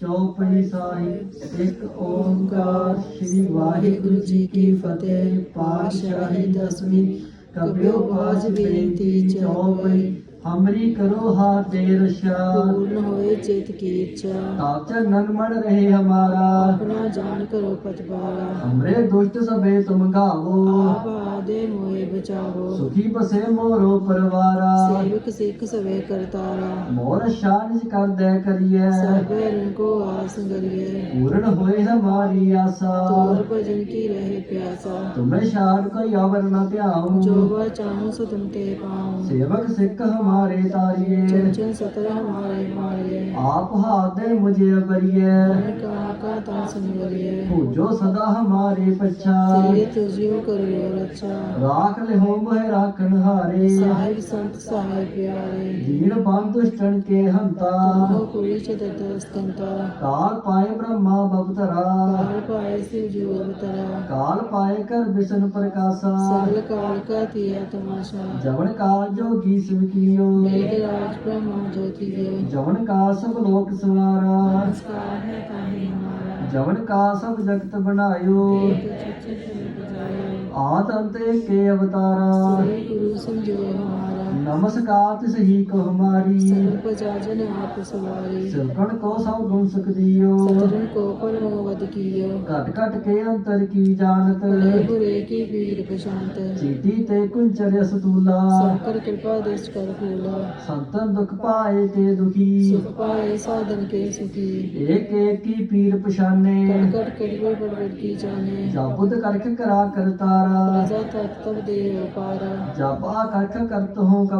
ਚੌਪਈ ਸਾਹਿਬ ਇੱਕ ਓੰਕਾਰ ਸ੍ਰੀ ਵਾਹਿਗੁਰੂ ਜੀ ਕੀ ਫਤਿਹ ਪਾਤਸ਼ਾਹੀ ਦਸਵੀਂ ਕਬਿਓ ਬਾਜ ਬੇਨਤੀ ਚੌਪਈ ਹਮਰੀ ਕਰੋ ਹਾਰ ਦੇ ਰਸ਼ਾ ਪੂਰਨ ਹੋਏ ਚਿਤ ਕੀ ਇੱਛਾ ਤਾਚ ਨਰਮਣ ਰਹੇ ਹਮਾਰਾ ਆਪਣਾ ਜਾਣ ਕਰੋ ਪਤਵਾਰਾ ਹਮਰੇ ਦੁਸ਼ਟ ਸਭੇ ਤੁਮ ਘਾਵੋ दे मोए बचारो। सुखी बसे मोरो परिवारा। सेवक सिख सवे करतारा। मोर शानिज कर दे करिए। सबको आस करिए। पूर्ण होए हमारी आशा। तोर भजन की रहे प्यासा। तुम्हें शान को यावर न ध्याऊ जो वह चाहूँ सो तुम ते पाऊँ। सेवक सिख हमारे तारिए। चंचल सतर हमारे मारिए। आप हाथ दे मुझे बरिए कहा का ता सुन बरिए सदा हमारे पछा तुझियो करियो रक्षा। ਰਾਖ ਲਿਹੋਮ ਹੈ ਰਾਖਣ ਹਾਰੇ। ਸਾਹਿਬ ਸੰਤ ਸਾਹਿਬ ਪਿਆਰੇ। ਜੀਣ ਬੰਦ ਦੁਸ਼ਟਨ ਕੇ ਹੰਤਾ। ਤੋ ਕੋਈ ਚਿਤ ਦਸਤੰਤਾ। ਕਾਲ ਪਾਏ ਬ੍ਰਹਮਾ ਭਵਤਰਾ ਕਾਲ ਪਾਏ ਸਿਵ ਜੂ ਅਵਤਰਾ ਕਾਲ ਪਾਏ ਕਰ ਵਿਸ਼ਨ ਪ੍ਰਕਾਸ਼ਾ। ਸਰਲ ਕਾਲ ਕਾ ਤੀਆ ਤਮਾਸ਼ਾ। ਜਵਨ ਕਾਲ ਜੋਗੀ ਸਿਵ ਕੀਓ। ਮੇਰੇ ਰਾਜ ਬ੍ਰਹਮਾ ਜੋਤੀ ਦੇ ਜਵਨ ਕਾ ਸਭ ਲੋਕ ਸਵਾਰਾ। ਨਮਸਕਾਰ ਹੈ ਤਾਹੀ ਹਮਾਰਾ। ਜਵਨ ਕਾ ਸਭ ਜਗਤ ਬਣਾਇਓ। ਤੇ ਚਿਤ ਚਿਤ ਬੁਝਾਇਓ ਆਦਮ ਤੇ ਕੇ ਅਵਤਾਰਾ। ਸ੍ਰੀ ਗੁਰੂ ਸੰਜੋਗ ਮਹਾਰਾਜ। ਨਮਸਕਾਰ ਤਿਸ ਹੀ ਕੋ ਹਮਾਰੀ ਸਰਬ ਜਾਜਨ ਆਪ ਸਵਾਰੀ। ਸਗਣ ਕੋ ਸਭ ਗੁਣ ਸਕਦੀਓ ਸਤਿਗੁਰ ਕੋ ਪਰਮੋ ਵਦ ਕੀਓ। ਘਟ ਘਟ ਕੇ ਅੰਤਰ ਕੀ ਜਾਣਤ। ਭਲੇ ਬੁਰੇ ਕੀ ਵੀਰ ਪਛਾਨਤ ਸੀਤੀ ਤੇ ਕੁੰਚਰ ਅਸਤੂਲਾ। ਸੰਕਰ ਕਿਰਪਾ ਦੇਸ ਕਰ ਫੂਲਾ। ਸੰਤਨ ਦੁਖ ਪਾਏ ਤੇ ਦੁਖੀ। ਸੁਖ ਪਾਏ ਸਾਧਨ ਕੇ ਸੁਖੀ। ਏਕ ਏਕ ਕੀ ਪੀਰ ਪਛਾਨੇ। ਘਟ ਘਟ ਕਰੀਏ ਬੜਬੜ ਕੀ ਜਾਣੇ ਜਪੁਦ ਕਰਖ ਕਰਾ ਕਰਤਾਰਾ। ਰਜਾ ਤਤ ਤਬ ਦੇ ਅਪਾਰਾ ਜਪਾ ਕਰਖ ਕਰਤ ਹੋ ਕਬ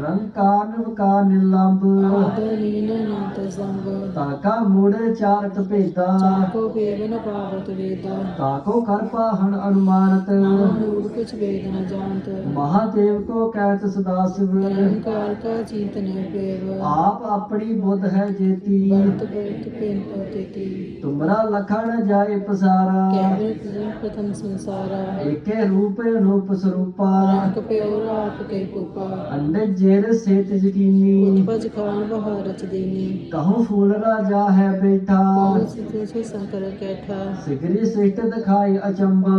ਨਿਰੰਕਾਰ ਨਿਰਵਕਾਰ ਨਿਰਲੰਭ ਆਤਲੀਨ ਅਨੰਤ ਸੰਗ। ਤਾਕਾ ਮੂੜ ਚਾਰਤ ਭੇਦਾ। ਤਾਕੋ ਪੇਵਨ ਪਾਵਤ ਵੇਦਾ। ਤਾਕੋ ਕਰ ਪਾਹਣ ਅਨੁਮਾਨਤ। ਮੂੜ ਕੁਛ ਵੇਦ ਨ ਜਾਣਤ। ਮਹਾਦੇਵ ਕੋ ਕਹਿਤ ਸਦਾ ਸਿਵ। ਨਿਰੰਕਾਰ ਕਾ ਚਿੰਤਨ ਪੇਵ। ਆਪ ਆਪਣੀ ਬੁੱਧ ਹੈ ਜੇਤੀ। ਵਰਤ ਬਿਰਤ ਪੇਨ ਤੇਤੀ। ਤੁਮਰਾ ਲਖਣ ਜਾਏ ਪਸਾਰਾ। ਕਹਿ ਪ੍ਰਥਮ ਸੰਸਾਰਾ। ਏਕੇ ਰੂਪੇ ਰੂਪ ਸਰੂਪਾ। ਰੰਗ ਪਿਓ ਰਾਤ ਕੇ ਕੋਪਾ ਅੰਡਜ सिर सेत जकीनी उपज खान बहारत दीनी कहूँ फूल राजा है बैठा शंकर कैठा सिगरी सिट दिखाई अचंबा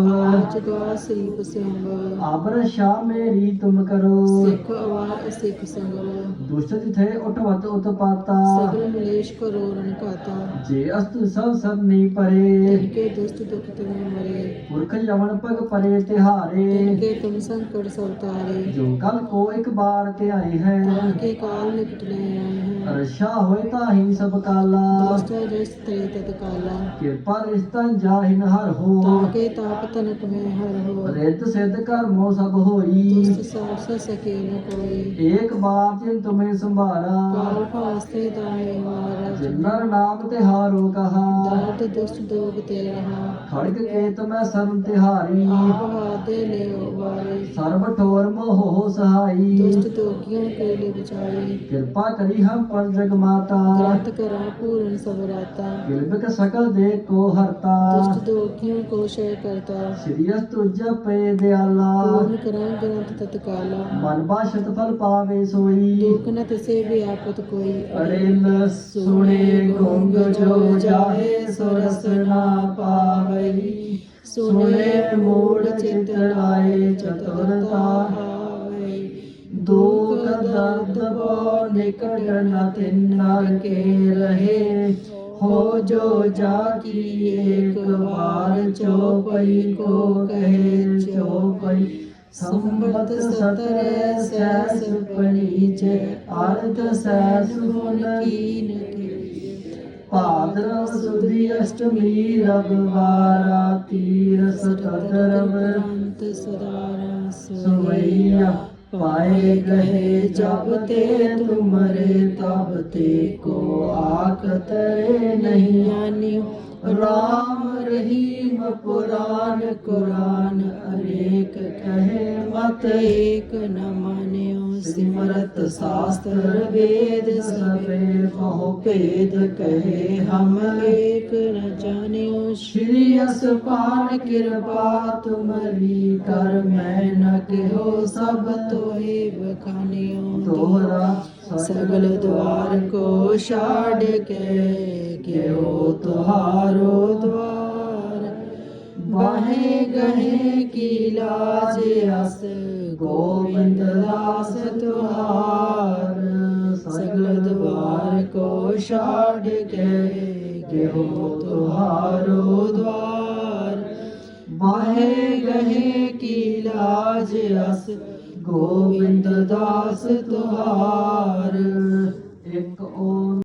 आबर शाह मेरी तुम करो सिख अवार सिख संगव दुष्ट थे उठवत उत्पाता सगल मिलेश करो रण काता जे अस्तु सब सब नी परे के दुष्ट दुख तुम मरे पुरख यमन पग परे तिहारे के तुम संकट सब तारे जो कल को एक बार ते ਆਏ ਹੈ ਕੇ ਕਾਲ ਨਿਕਟ ਲੈ ਆਏ ਹੈ। ਰਸ਼ਾ ਹੋਏ ਤਾਂ ਹੀ ਸਭ ਕਾਲਾ। ਦੋਸਤੋ ਰਿਸ਼ਤੇ ਤਤ ਕਾਲਾ। ਕਿਰਪਾ ਰਿਸ਼ਤਾ ਜਾਹਿਨ ਹਰ ਹੋ ਤਾਕੇ ਤਾਪ ਤਨਕ ਮੈਂ ਹਰ ਹੋ ਰਿੱਧ ਸਿੱਧ ਕਰ ਮੋ ਸਭ ਹੋਈ। ਤੁਸ ਸਭ ਸ ਸਕੇ ਨ ਕੋਈ। ਏਕ ਬਾਰ ਜਿਨ ਤੁਮੇ ਸੰਭਾਰਾ। ਕਾਲ ਪਾਸੇ ਦਾਏ ਮਾਰਾ। ਜਿਨਰ ਨਾਮ ਤੇ ਹਾਰੋ ਕਹਾ। ਦਾਤ ਦੁਸ਼ਟ ਦੋਗ ਤੇ ਰਹਾ। ਖੜਕ ਕੇਤ ਮੈਂ ਸਰਨ ਤਿਹਾਰੀ। ਆਪ ਹਾਦੇ ਲਿਓ ਸਰਬ ਠੋਰ ਮੋਹ ਸਹਾਈ। ਦੁਸ਼ਟ ਤੋਕੀਆਂ ਕੇ ਲੈ ਬਚਾਈ ਕਿਰਪਾ ਕਰੀ ਹਮ ਪਰ ਜਗ ਮਾਤਾ। ਗ੍ਰੰਥ ਕਰਾਂ ਪੂਰਨ ਸਭ ਰਾਤਾ ਸਕਲ ਦੇ ਕੋ ਹਰਤਾ। ਦੁਸ਼ਟ ਤੋਕੀਆਂ ਕੋ ਸ਼ੈ ਕਰਤਾ। ਸ੍ਰੀਅਸ ਤੁਜ ਪੈ ਦਿਆਲਾ। ਪੂਰਨ ਕਰਾਂ ਗ੍ਰੰਥ ਤਤਕਾਲਾ। ਮਨ ਬਾਸ਼ਤ ਫਲ ਪਾਵੇ ਸੋਈ। ਦੁਖ ਨ ਤਿਸੇ ਵੀ ਆਪਤ ਕੋਈ ਅੜੇਲ ਸੁਣੇ ਗੁੰਗ ਜੋ ਜਾਹੇ ਸੋ ਰਸ ਨਾ ਪਾਵਈ। ਸੁਨੇ ਮੂੜ ਚਿਤ ਆਏ ਚਤੁਰਤਾ ਹੋਏ ਦੁਖ ਦਰਦ ਬੋ ਨਿਕਟ ਨ ਤਿੰਨ ਕੇ ਰਹੇ। ਹੋ ਜੋ ਜਾ ਕੀ ਇੱਕ ਵਾਰ ਚੋਪਈ ਕੋ ਕਹੇ ਚੋਪਈ। ਸੰਬਤ ਸਤਰੇ ਸੈਸ ਪਣੀ ਚ ਅਰਧ ਸੈਸ ਹੁਨ ਕੀਨ ਭਾਦਰਵ ਸੁਦੀ ਅਸ਼ਟਮੀ ਰਵਵਾਰਾ ਤੀਰਸ ਤਦਰਵਰੰਤ ਸਦਾਰਾ ਸਵਈਆ ਪਾਏ ਗਏ ਜਬ ਤੇ ਤੁਮਰੇ, ਤਬ ਤੇ ਕੋ ਆਖ ਤਰੇ ਨਹੀਂ ਆਨਿਓ। ਰਾਮ ਰਹੀਮ ਪੁਰਾਨ ਕੁਰਾਨ ਅਨੇਕ ਕਹੇ ਮਤ ਏਕ ਨ ਮਨ ਸਿਮਰਤ ਸਾਸਤਰ ਵੇਦ ਸਭੇ ਬਹੁ ਭੇਦ ਕਹੇ ਹਮ ਏਕ ਨ ਜਾਣਿਓ। ਸ਼੍ਰੀ ਅਸਪਾਨ ਕਿਰਪਾ ਤੁਮਰੀ ਕਰ ਮੈਂ ਨ ਕਿਹੋ ਸਭ ਤੋਏ ਬਖਾਨਿਓ। ਤੋਹਰਾ ਸਗਲ ਦਵਾਰ ਕੋ ਛਾੜ ਕੇ ਕਿਉ ਤੁਹਾਰੋ ਦਵਾਰ। ਬਾਹੇ ਗਹੇ ਕੀ ਲਾਜ ਅਸ ਛਾੜ ਕੇ ਕਿਉ ਤੁਹਾਰੋ ਦਵਾਰ ਬਾਹੇ ਗਹੇ ਕੀ ਲਾਜ ਅਸ ਗੋਬਿੰਦ ਦਾਸ ਤੁਹਾਰ?